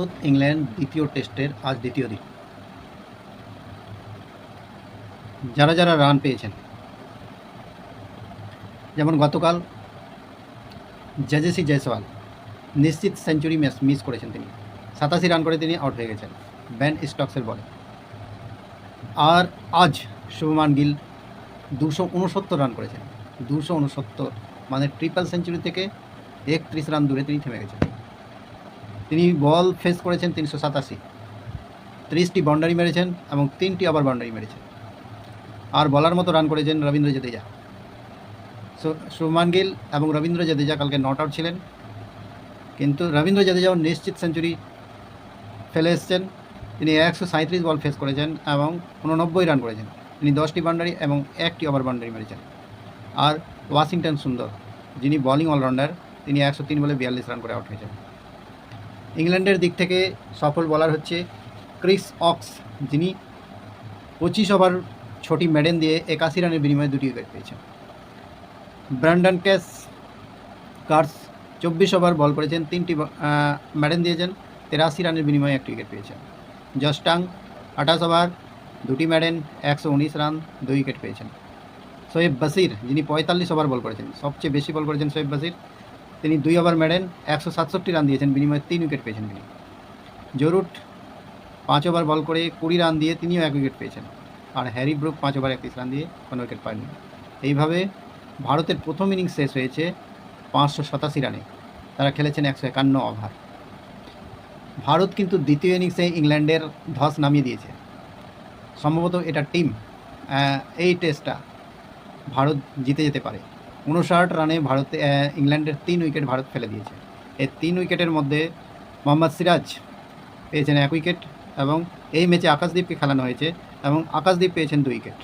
Bharat, England দ্বিতীয় টেস্টের আজ দ্বিতীয় দিন। যারা যারা রান পেয়েছেন, যেমন গতকাল জাজেসি জয়সওয়াল, নিশ্চিত সেঞ্চুরি ম্যাচ মিস করেছেন তিনি। সাতাশি রান করে তিনি আউট হয়ে গেছেন, ব্যান স্টকসের বলে। আর আজ শুভমান গিল দুশো উনসত্তর রান করেছেন। দুশো উনসত্তর মানে ট্রিপল সেঞ্চুরি থেকে একত্রিশ রান দূরে তিনি থেমে গেছেন। তিনি বল ফেস করেছেন তিনশো সাতাশি। ত্রিশটি বাউন্ডারি মেরেছেন এবং তিনটি আবার বাউন্ডারি মেরেছেন। আর বলার মতো রান করেছেন রবীন্দ্র জাদেজা। সো শুভমান গিল এবং রবীন্দ্র জাদেজা কালকে নট আউট ছিলেন। কিন্তু রবীন্দ্র জাদেজাও নিশ্চিত সেঞ্চুরি ফেলে এসছেন। তিনি একশো সাঁত্রিশ বল ফেস করেছেন এবং উননব্বই রান করেছেন। তিনি দশটি বাউন্ডারি এবং একটি ওভার বাউন্ডারি মেরেছেন। আর ওয়াশিংটন সুন্দর, যিনি বলিং অলরাউন্ডার তিনি একশো তিন বলে বিয়াল্লিশ রান করে আউট হয়েছেন। ইংল্যান্ডের দিক থেকে সফল বলার হচ্ছে ক্রিস অক্স, যিনি পঁচিশ ওভার ছটি মেডেন দিয়ে একাশি রানের বিনিময়ে দুটি উইকেট পেয়েছেন। ব্র্যান্ডন ক্যাস কার্স চব্বিশ ওভার বল করেছেন, তিনটি মেডেন দিয়েছেন, তেরাশি রানের বিনিময়ে একটি উইকেট পেয়েছেন। জস্টাং আঠাশ ওভার, দুটি মেডেন একশো উনিশ রান, দুই উইকেট পেয়েছেন। শোয়েব বাসির যিনি পঁয়তাল্লিশ ওভার বল করেছেন, সবচেয়ে বেশি বল করেছেন শোয়েব বাসির তিনি দুই ওভার মেডেন একশো সাতষট্টি রান দিয়েছেন, বিনিময়ে তিন উইকেট পেয়েছেন তিনি। জরুট পাঁচ ওভার বল করে কুড়ি রান দিয়ে তিনিও এক উইকেট পেয়েছেন। আর হ্যারি ব্রুক পাঁচ ওভার একত্রিশ রান দিয়ে কোনো উইকেট পায়নি এইভাবে ভারতের প্রথম ইনিংস শেষ হয়েছে পাঁচশো সাতাশি রানে। তারা খেলেছেন একশো একান্ন ওভার। ভারত কিন্তু দ্বিতীয় ইনিংসে ইংল্যান্ডের ধস নামিয়ে দিয়েছে। সম্ভবত এটা টিম এই টেস্টটা ভারত জিতে যেতে পারে। উনষাট রানে ভারতে ইংল্যান্ডের তিন উইকেট ভারত ফেলে দিয়েছে। এই তিন উইকেটের মধ্যে মোহাম্মদ সিরাজ পেয়েছেন এক উইকেট এবং এই ম্যাচে আকাশদ্বীপকে খেলানো হয়েছে এবং আকাশদ্বীপ পেয়েছেন দুই উইকেট।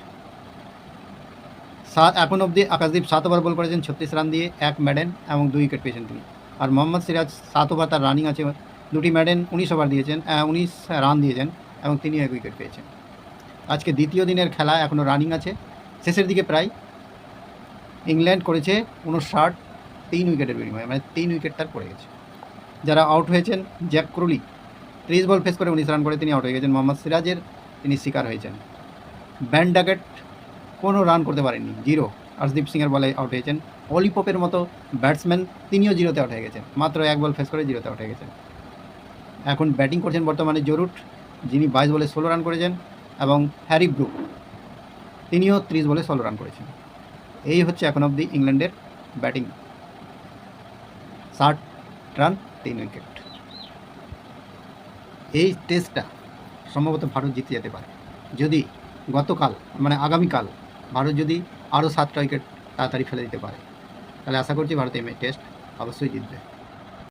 সাত, এখন অবধি আকাশদ্বীপ সাত ওভার বল করেছেন, ছত্রিশ রান দিয়ে এক ম্যাডেন এবং দুই উইকেট পেয়েছেন তিনি। আর মোহাম্মদ সিরাজ সাত ওভার তার রানিং আছে, দুটি ম্যাডেন উনিশ ওভার দিয়েছেন উনিশ রান দিয়েছেন এবং তিনি এক উইকেট পেয়েছেন। আজকে দ্বিতীয় দিনের খেলা এখনও রানিং আছে। শেষের দিকে প্রায় ইংল্যান্ড করেছে উনষাট তিন উইকেটের বিনিময়ে মানে তিন উইকেট তার পড়ে গেছে। যারা আউট হয়েছেন, জ্যাক ক্রুলি, ত্রিশ বল ফেস করে উনিশ রান করে তিনি আউট হয়ে গেছেন। মোহাম্মদ সিরাজের তিনি শিকার হয়েছেন। ব্যান্ড ডাকেট কোনো রান করতে পারেননি জিরো হর্ষদীপ সিংয়ের বলে আউট হয়েছেন। অলিপপের মতো ব্যাটসম্যান তিনিও জিরোতে আউট হয়ে গেছেন। মাত্র এক বল ফেস করে জিরোতে আউট হয়ে গেছেন। এখন ব্যাটিং করছেন বর্তমানে জরুট, যিনি বাইশ বলে ষোলো রান করেছেন, এবং হ্যারি ব্রুক, তিনিও ত্রিশ বলে ষোলো রান করেছেন। এই হচ্ছে এখন অবধি ইংল্যান্ডের ব্যাটিং ষাট রান, তিন উইকেট। এই টেস্টটা সম্ভবত ভারত জিতে যেতে পারে। যদি গতকাল মানে আগামীকাল ভারত যদি আরও সাতটা উইকেট তাড়াতাড়ি ফেলে দিতে পারে, তাহলে আশা করছি ভারত এই টেস্ট অবশ্যই জিতবে।